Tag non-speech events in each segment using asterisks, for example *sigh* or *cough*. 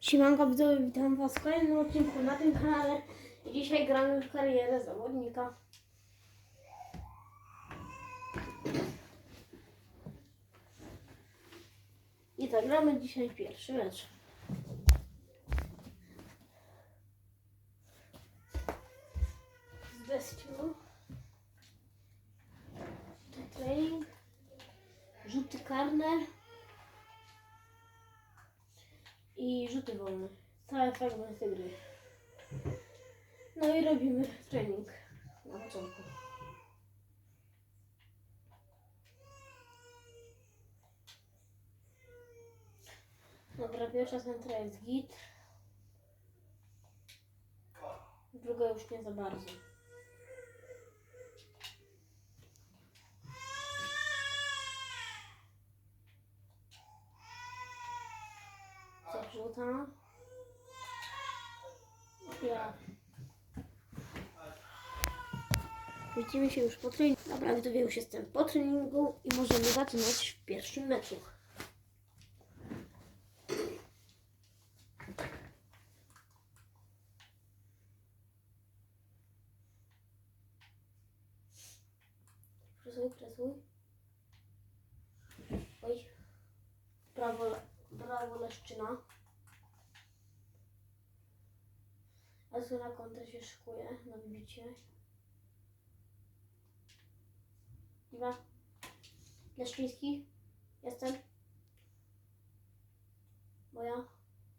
Siemanko witam was w kolejnym odcinku na tym kanale. Dzisiaj gramy w karierę zawodnika. I zagramy dzisiaj pierwszy mecz. Z bestią. Trening. Rzuty karne. I rzuty wolne. Całe fragmenty gry. No i robimy trening na początku. Dobra, pierwsza centra jest git. Druga już nie za bardzo. Ja. Widzimy się już po treningu. Dobra, widzowie, już jestem po treningu i możemy zaczynać w pierwszym meczu. Presuj, presuj. Oj. Brawo, brawo Leszczyna. Azura kontra się szykuje na wybicie. Dobra. Leszczyński. Jestem. Moja.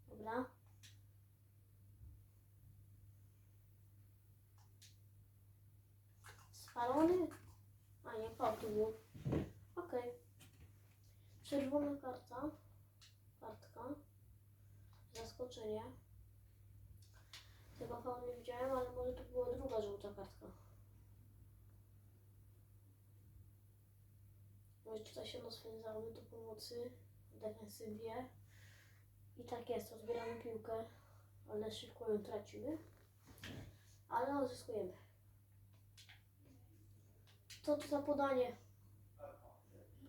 Dobra. Spalony? A nie, był. Okej. Czerwona karta. Kartka. Zaskoczenie. Faulu nie widziałem, ale może to była druga żółta kartka. Może tutaj się rozwiązały do pomocy w defensywie. I tak jest, odbieramy piłkę, ale szybko ją tracimy. Ale odzyskujemy. Co to za podanie?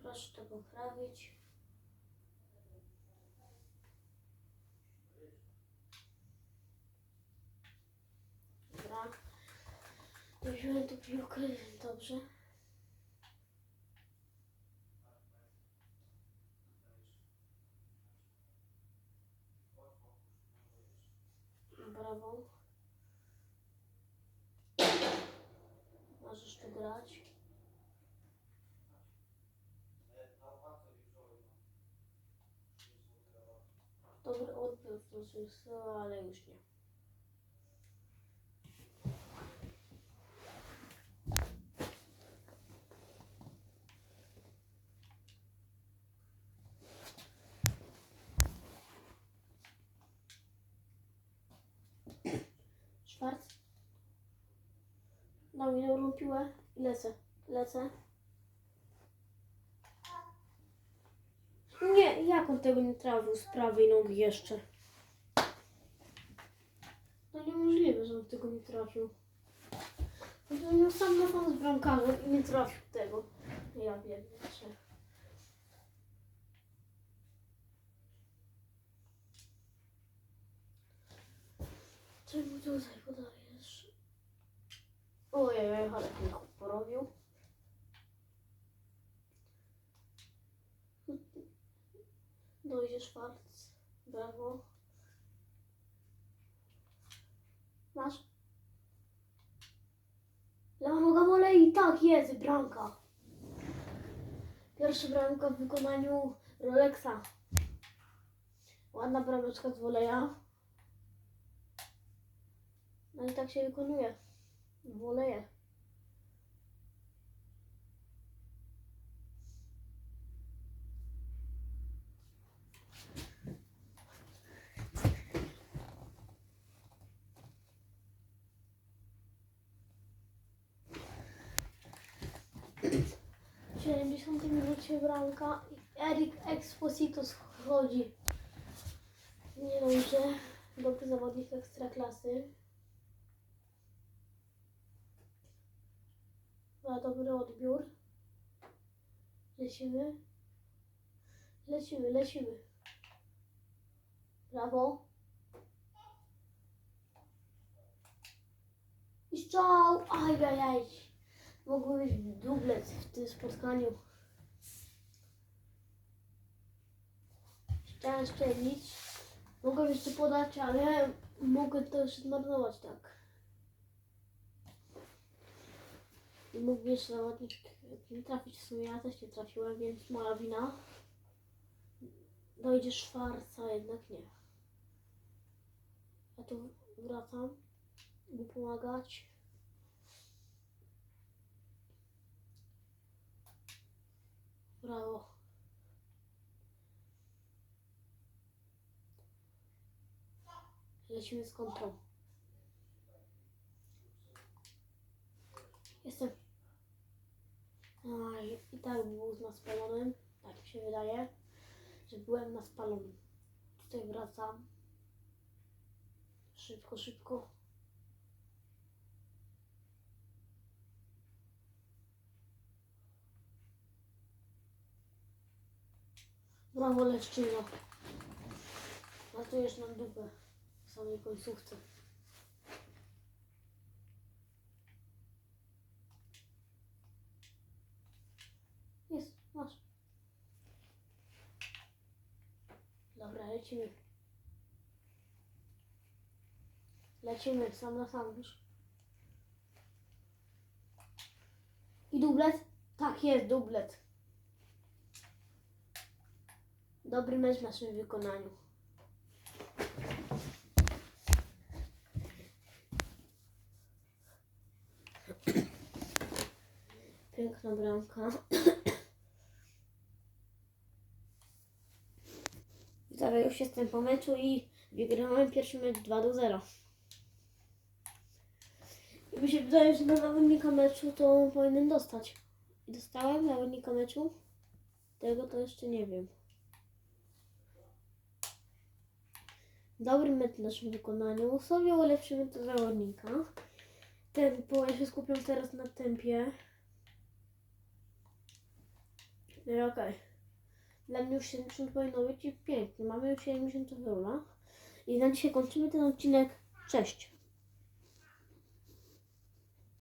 Proszę to poprawić. Dobra. Wziąłem tu piłkę, dobrze. Brawo. Możesz tu grać. Dobry odbiór do Sylsu, ale już nie. Szwarc. Dał mi dobrą piłę i lecę. Lecę. Nie, jak on tego nie trafił z prawej nogi jeszcze? To niemożliwe, że on tego nie trafił. No to miał sam na sam z bramkarzem i nie trafił tego. Ja wiem, jeszcze. Czemu tutaj podajesz? Ojej, ale mnie porobił. Dojdzie Szwarc. Brawo. Masz? Lewa noga wolej. Tak jest, bramka. Pierwsza bramka w wykonaniu Rolexa. Ładna brameczka z woleja. No i tak się wykonuje. Woleje. W 70 minucie bramka i Erik Exposito schodzi. Nie dobrze. Dobry zawodnik ekstraklasy. ma dobry odbiór. Lecimy. Lecimy, lecimy. Brawo. I strzał! Ajajaj! Mogły być dublet w tym spotkaniu. Chciałem strzelić. Mogłem jeszcze podać, ale mogę też zmarnować tak. Mógł jeszcze zawodnik nie trafić w sumie. Ja też nie trafiłem, więc moja wina. Dojdzie Szwarca, jednak nie. Ja tu wracam, by pomagać. Brawo. Lecimy z kontrą. Jestem. Aj, i tak był na spalonym. Tak mi się wydaje, że byłem na spalonym. Tutaj wracam. Szybko, szybko. Brawo Leszczyna. Ratujesz nam dupę w samej końcówce. Jest, masz. Dobra, lecimy. Lecimy sam na sam już. I dublet? Tak jest, dublet. Dobry mecz w naszym wykonaniu. *clears throat* Piękna bramka. *clears throat* Zaraz już jestem po meczu i wygrałem pierwszy mecz 2 do 0. I mi się wydaje, że na zawodnika meczu to powinienem dostać. I dostałem zawodnika meczu? Tego to jeszcze nie wiem. Dobry mecz w naszym wykonaniu. Sobie ulepszymy to zawodnika. Tempo, ja się skupiam teraz na tempie. No okej. Dla mnie już 70 powinno być i pięknie. Mamy już 70 euro. I na dzisiaj kończymy ten odcinek. Cześć!